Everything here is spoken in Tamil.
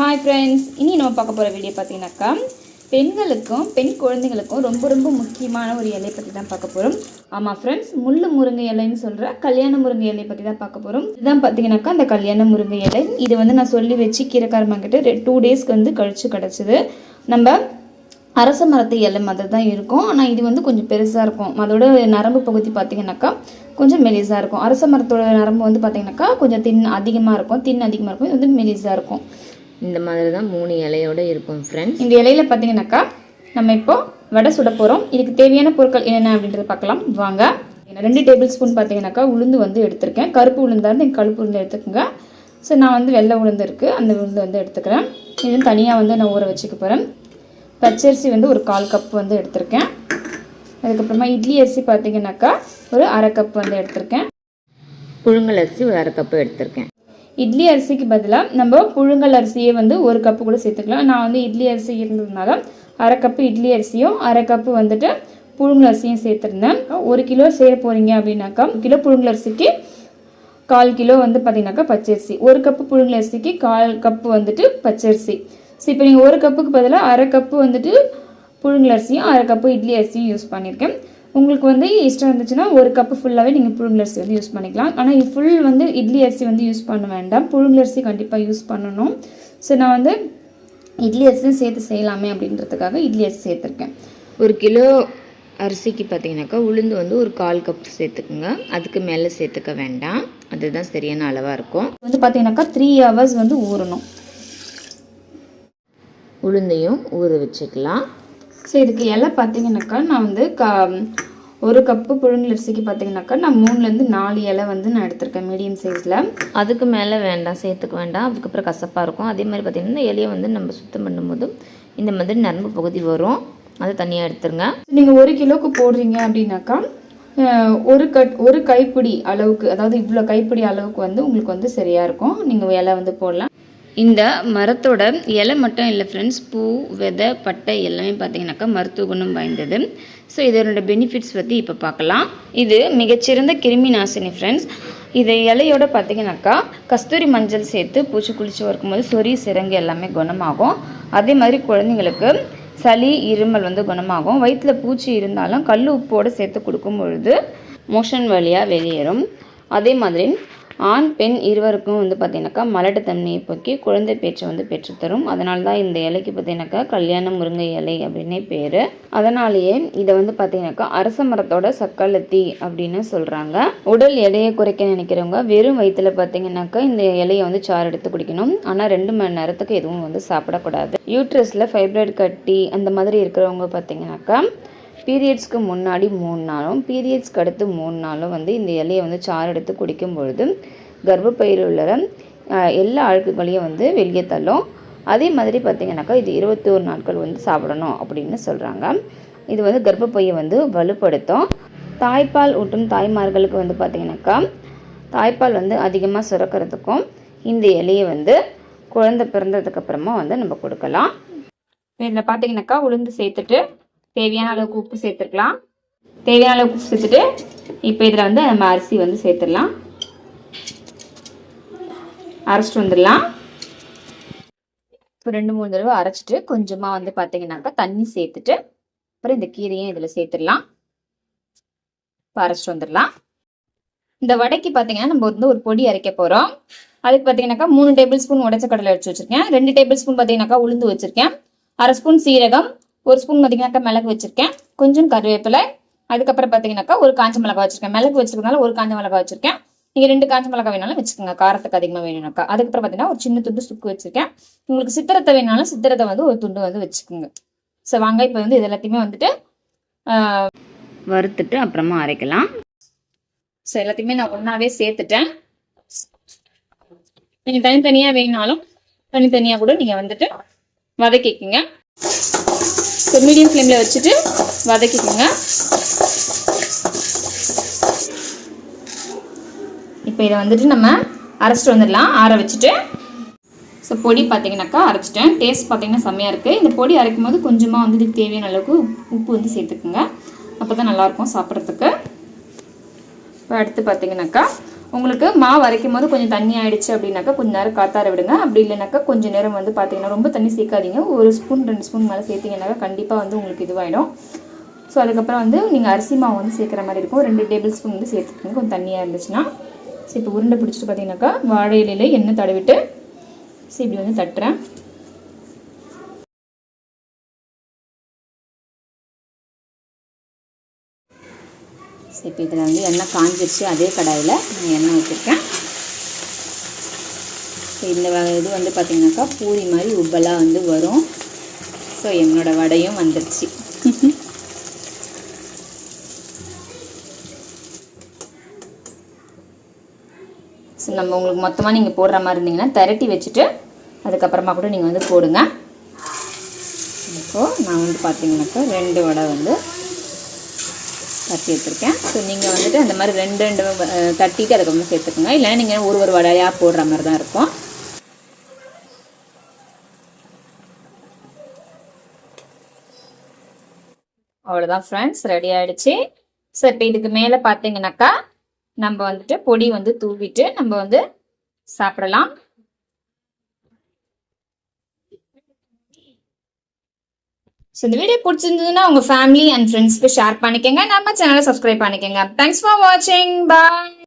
ஹாய் ஃப்ரெண்ட்ஸ் இனி நம்ம பார்க்க போகிற வீடியோ பார்த்தீங்கன்னாக்கா பெண்களுக்கும் பெண் குழந்தைங்களுக்கும் ரொம்ப ரொம்ப முக்கியமான ஒரு இலையை பற்றி தான் பார்க்க போகிறோம் ஆமாம் ஃப்ரெண்ட்ஸ் முள்ளு முருங்கை இலைன்னு சொல்கிற கல்யாண முருங்கை இலையை பற்றி தான் பார்க்க போகிறோம் இதுதான் பார்த்தீங்கன்னாக்கா அந்த கல்யாண முருங்கை இலை. இது வந்து நான் சொல்லி வச்சு கீரைக்காரமாக்கிட்ட டூ டேஸ்க்கு வந்து கழிச்சு கிடச்சிது. நம்ம அரச மரத்து இலை மாதிரி தான் இருக்கும். ஆனால் இது வந்து கொஞ்சம் பெருசாக இருக்கும். அதோட நரம்பு பகுதி பார்த்தீங்கன்னாக்கா கொஞ்சம் மெலிசாக இருக்கும். அரச மரத்தோட நரம்பு வந்து பார்த்தீங்கன்னாக்கா கொஞ்சம் தின் அதிகமாக இருக்கும். தின் அதிகமாக இருக்கும். இது வந்து மெலிசாக இருக்கும். இந்த மாதிரி தான் மூணு இலையோட இருக்கும் ஃப்ரெண்ட்ஸ் இந்த இலையில பார்த்தீங்கன்னாக்கா நம்ம இப்போ வடை சுட போகிறோம் இதுக்கு தேவையான பொருட்கள் என்னென்ன அப்படின்றத பார்க்கலாம். வாங்க. ரெண்டு டேபிள் ஸ்பூன் பார்த்தீங்கன்னாக்கா உளுந்து வந்து எடுத்திருக்கேன். கருப்பு உளுந்தா இருந்து கருப்பு உளுந்து எடுத்துக்கோங்க. ஸோ நான் வந்து வெள்ளை உளுந்து இருக்குது அந்த உளுந்து வந்து எடுத்துக்கிறேன். இது தனியாக வந்து நான் ஊற வச்சுக்க போகிறேன் பச்சரிசி வந்து ஒரு கால் கப் வந்து எடுத்திருக்கேன். அதுக்கப்புறமா இட்லி அரிசி பார்த்தீங்கன்னாக்கா ஒரு அரை கப் வந்து எடுத்திருக்கேன். புழுங்கல் அரிசி ஒரு அரை கப்பு எடுத்திருக்கேன். இட்லி அரிசிக்கு பதிலாக நம்ம புழுங்கல் அரிசியே வந்து ஒரு கப்பு கூட சேர்த்துக்கலாம். நான் வந்து இட்லி அரிசி இருந்ததுனால அரை கப்பு இட்லி அரிசியும் அரை கப்பு வந்துட்டு புழுங்கல் அரிசியும் சேர்த்துருந்தேன். ஒரு கிலோ சேர போகிறீங்க அப்படின்னாக்கா கிலோ புழுங்கல் அரிசிக்கு கால் கிலோ வந்து பார்த்தீங்கன்னாக்கா பச்சரிசி. ஒரு கப்பு புழுங்கல் அரிசிக்கு கால் கப்பு வந்துட்டு பச்சரிசி. ஸோ இப்போ நீங்கள் ஒரு கப்புக்கு பதிலாக அரை கப்பு வந்துட்டு புழுங்கல் அரிசியும் அரை கப்பு இட்லி அரிசியும் யூஸ் பண்ணியிருக்கேன். உங்களுக்கு வந்து இஷ்டம் இருந்துச்சுன்னா ஒரு கப்பு ஃபுல்லாகவே நீங்கள் புழுங்கல் அரிசி வந்து யூஸ் பண்ணிக்கலாம். ஆனால் ஃபுல் வந்து இட்லி அரிசி வந்து யூஸ் பண்ண வேண்டாம். புழுங்கல் அரிசி கண்டிப்பாக யூஸ் பண்ணணும். ஸோ நான் வந்து இட்லி அரிசியும் சேர்த்து செய்யலாமே அப்படின்றதுக்காக இட்லி அரிசி சேர்த்துருக்கேன். ஒரு கிலோ அரிசிக்கு பார்த்தீங்கன்னாக்கா உளுந்து வந்து ஒரு கால் கப் சேர்த்துக்குங்க. அதுக்கு மேலே சேர்த்துக்க வேண்டாம். அதுதான் சரியான அளவாக இருக்கும். வந்து பார்த்தீங்கன்னாக்கா த்ரீ ஹவர்ஸ் வந்து ஊறணும். உளுந்தையும் ஊற வச்சுக்கலாம். ஸோ இதுக்கு இலை பார்த்தீங்கன்னாக்கா நான் வந்து க ஒரு கப்பு புழுங்கல் அரிசிக்கு பார்த்தீங்கன்னாக்கா நான் மூணுலேருந்து நாலு இலை வந்து நான் எடுத்திருக்கேன் மீடியம் சைஸில் அதுக்கு மேலே வேண்டாம் சேர்த்துக்க வேண்டாம். அதுக்கப்புறம் கசப்பாக இருக்கும். அதே மாதிரி பார்த்திங்கன்னா இலையை வந்து நம்ம சுத்தம் பண்ணும்போது இந்த மாதிரி நரம்பு பகுதி வரும். அதை தனியாக எடுத்துருங்க. நீங்கள் ஒரு கிலோவுக்கு போடுறீங்க அப்படின்னாக்கா ஒரு கட் ஒரு கைப்பிடி அளவுக்கு அதாவது இவ்வளோ கைப்பிடி அளவுக்கு வந்து உங்களுக்கு வந்து சரியாக இருக்கும். நீங்கள் இலை வந்து போடலாம். இந்த மரத்தோட இலை மட்டும் இல்லை ஃப்ரெண்ட்ஸ் பூ விதை பட்டை எல்லாமே பார்த்தீங்கன்னாக்கா மருத்துவ குணம் வாய்ந்தது. ஸோ இதனோட பெனிஃபிட்ஸ் பற்றி இப்போ பார்க்கலாம். இது மிகச்சிறந்த கிருமி நாசினி ஃப்ரெண்ட்ஸ் இது இலையோட பார்த்தீங்கன்னாக்கா கஸ்தூரி மஞ்சள் சேர்த்து பூச்சி குளிச்சு வரும்போது சொறி சிறங்கு எல்லாமே குணமாகும். அதே மாதிரி குழந்தைங்களுக்கு சளி இருமல் வந்து குணமாகும். வயிற்றுல பூச்சி இருந்தாலும் கல் உப்போடு சேர்த்து கொடுக்கும் பொழுது மோஷன் வழியாக வெளியேறும். அதே மாதிரி ஆண் பெண் இருவருக்கும் வந்து பார்த்தீங்கன்னாக்கா மலட்டுத்தன்மையை போக்கி குழந்தை பேச்சை வந்து பெற்றுத்தரும். அதனால தான் இந்த இலைக்கு பார்த்தீங்கன்னாக்கா கல்யாண முருங்கை இலை அப்படின்னே பேர். அதனாலேயே இதை வந்து பார்த்தீங்கன்னாக்கா அரச மரத்தோட சக்களத்தி அப்படின்னு சொல்கிறாங்க உடல் எடையை குறைக்க நினைக்கிறவங்க வெறும் வயிற்றுல பார்த்தீங்கன்னாக்கா இந்த இலையை வந்து சாறு எடுத்து குடிக்கணும். ஆனால் ரெண்டு மணி நேரத்துக்கு எதுவும் வந்து சாப்பிடக்கூடாது. யூட்ரஸில் ஃபைப்ராய்டு கட்டி அந்த மாதிரி இருக்கிறவங்க பார்த்தீங்கன்னாக்கா பீரியட்ஸ்க்கு முன்னாடி மூணு நாளும் பீரியட்ஸ்க்கு அடுத்து மூணு நாளும் வந்து இந்த இலையை வந்து சாறு எடுத்து குடிக்கும் பொழுது கர்ப்பப்பையில் உள்ள எல்லா அழுக்குகளையும் வந்து வெளியே தள்ளும். அதே மாதிரி பார்த்திங்கனாக்கா இது இருபத்தோரு நாட்கள் வந்து சாப்பிடணும் அப்படின்னு சொல்கிறாங்க இது வந்து கர்ப்பப்பையை வந்து வலுப்படுத்தும். தாய்ப்பால் ஊட்டும் தாய்மார்களுக்கு வந்து பார்த்திங்கனாக்கா தாய்ப்பால் வந்து அதிகமாக சுரக்கிறதுக்கும் இந்த இலையை வந்து குழந்தை பிறந்ததுக்கப்புறமா வந்து நம்ம கொடுக்கலாம். இதில் பார்த்தீங்கன்னாக்கா உளுந்து சேர்த்துட்டு தேவையான அளவுக்கு உப்பு சேர்த்துக்கலாம் தேவையான அளவுக்கு உப்பு சேர்த்துட்டு இப்போ இதில் வந்து நம்ம அரிசி வந்து சேர்த்துடலாம். அரைச்சிட்டு வந்துடலாம். இப்போ ரெண்டு மூணு தடவை அரைச்சிட்டு கொஞ்சமாக வந்து பார்த்தீங்கன்னாக்கா தண்ணி சேர்த்துட்டு அப்புறம் இந்த கீரையும் இதில் சேர்த்துடலாம். இப்போ அரைச்சிட்டு வந்துடலாம். இந்த வடைக்கு பார்த்தீங்கன்னா நம்ம வந்து ஒரு பொடி அரைக்க போகிறோம் அதுக்கு பார்த்தீங்கன்னாக்கா மூணு டேபிள் ஸ்பூன் உடச்ச கடலை அடிச்சு வச்சிருக்கேன். ரெண்டு டேபிள் ஸ்பூன் பார்த்தீங்கன்னாக்கா உளுந்து வச்சிருக்கேன். அரை ஸ்பூன் சீரகம் ஒரு ஸ்பூன் பார்த்தீங்கன்னாக்கா மிளகு வச்சிருக்கேன். கொஞ்சம் கருவேப்பிலை. அதுக்கப்புறம் பார்த்தீங்கன்னாக்கா ஒரு காஞ்ச மிளகா வச்சிருக்கேன். மிளகு வச்சிருக்கனால ஒரு காஞ்ச மிளகா வச்சிருக்கேன். நீங்கள் ரெண்டு காஞ்ச மிளகா வேணாலும் வச்சுக்கோங்க. காரத்துக்கு அதிகமாக வேணும்னாக்கா. அதுக்கப்புறம் பார்த்தீங்கன்னா ஒரு சின்ன துண்டு சுக்கு வச்சிருக்கேன். உங்களுக்கு சித்திரத்தை வேணாலும் சித்திரத்தை வந்து ஒரு துண்டு வந்து வச்சுக்கோங்க. ஸோ வாங்க இப்போ வந்து இது எல்லாத்தையுமே வந்துட்டு வறுத்துட்டு அப்புறமா அரைக்கலாம். ஸோ எல்லாத்தையுமே நான் ஒன்றாவே சேர்த்துட்டேன். நீங்கள் தனித்தனியாக வேணாலும் தனித்தனியாக கூட நீங்கள் வந்துட்டு வதக்கிக்கோங்க. ஸோ மீடியம் ஃப்ளேமில் வச்சுட்டு வதக்கிக்கோங்க. இப்போ இதை வந்துட்டு நம்ம அரைச்சிட்டு வந்துடலாம். ஆற வச்சுட்டு. ஸோ பொடி பார்த்தீங்கன்னாக்கா அரைச்சிட்டேன். டேஸ்ட் பார்த்தீங்கன்னா செம்மையாக இருக்குது இந்த பொடி அரைக்கும் போது கொஞ்சமாக வந்து இதுக்கு தேவையான அளவுக்கு உப்பு- உப்பு வந்து சேர்த்துக்குங்க. அப்போ தான் நல்லாயிருக்கும் சாப்பிட்றதுக்கு. இப்போ அடுத்து பார்த்தீங்கன்னாக்கா உங்களுக்கு மாவு அரைக்கும் போது கொஞ்சம் தண்ணி ஆயிடுச்சு அப்படின்னாக்கா கொஞ்சம் நேரம் காத்தார விடுங்க. அப்படி இல்லைனாக்கா கொஞ்சம் நேரம் வந்து பார்த்தீங்கன்னா ரொம்ப தண்ணி சேர்க்காதீங்க. ஒரு ஸ்பூன் ரெண்டு ஸ்பூன் மேலே சேர்த்திங்கனாக்கா கண்டிப்பாக வந்து உங்களுக்கு இதுவாகிடும் ஸோ அதுக்கப்புறம் வந்து நீங்கள் அரிசி மாவு வந்து சேர்க்குற மாதிரி இருக்கும். ரெண்டு டேபிள் ஸ்பூன் வந்து சேர்த்துக்கோங்க. கொஞ்சம் தண்ணியாக இருந்துச்சுன்னா. ஸோ இப்போ உருண்டை பிடிச்சிட்டு பார்த்தீங்கன்னாக்கா வாழை இலையில் எண்ணெய் தடவிட்டு ஸோ இப்படி வந்து தட்டுறேன். இப்போ இதில் வந்து எண்ணெய் காஞ்சிருச்சு அதே கடாயில் நான் எண்ணெய் ஊற்றிருக்கேன் இந்த வ- இது வந்து பார்த்திங்கனாக்கா பூரி மாதிரி உப்பெல்லாம் வந்து வரும். ஸோ என்னோட வடையும் வந்துருச்சு. ஸோ நம்ம உங்களுக்கு மொத்தமாக நீங்கள் போடுற மாதிரி இருந்தீங்கன்னா திரட்டி வச்சுட்டு அதுக்கப்புறமா கூட நீங்கள் வந்து போடுங்க. இப்போது நான் வந்து பார்த்தீங்கன்னாக்கா ரெண்டு வடை வந்து தட்டி எடுத்துருக்கேன். ஸோ நீங்கள் வந்துட்டு அந்த மாதிரி ரெண்டு ரெண்டு அஹ், தட்டிட்டு அதுக்கப்புறமா சேர்த்துக்கோங்க. இல்லைன்னா நீங்கள் ஒரு ஒரு வடையாக போடுற மாதிரி தான் இருக்கும். அவ்வளோதான் ஃப்ரெண்ட்ஸ் ரெடி ஆகிடுச்சு ஸோ இப்போ இதுக்கு மேலே பார்த்தீங்கன்னாக்கா நம்ம வந்துட்டு பொடி வந்து தூவிட்டு நம்ம வந்து சாப்பிடலாம். ஸோ இந்த வீடியோ பிடிச்சிருந்ததுன்னா உங்கள் ஃபேமிலி அண்ட் ஃப்ரெண்ட்ஸ்க்கு ஷேர் பண்ணிக்கோங்க. நம்ம சேனலை சப்ஸ்கிரைப் பண்ணிக்கோங்க. தேங்க்ஸ் ஃபார் வாட்சிங் பாய்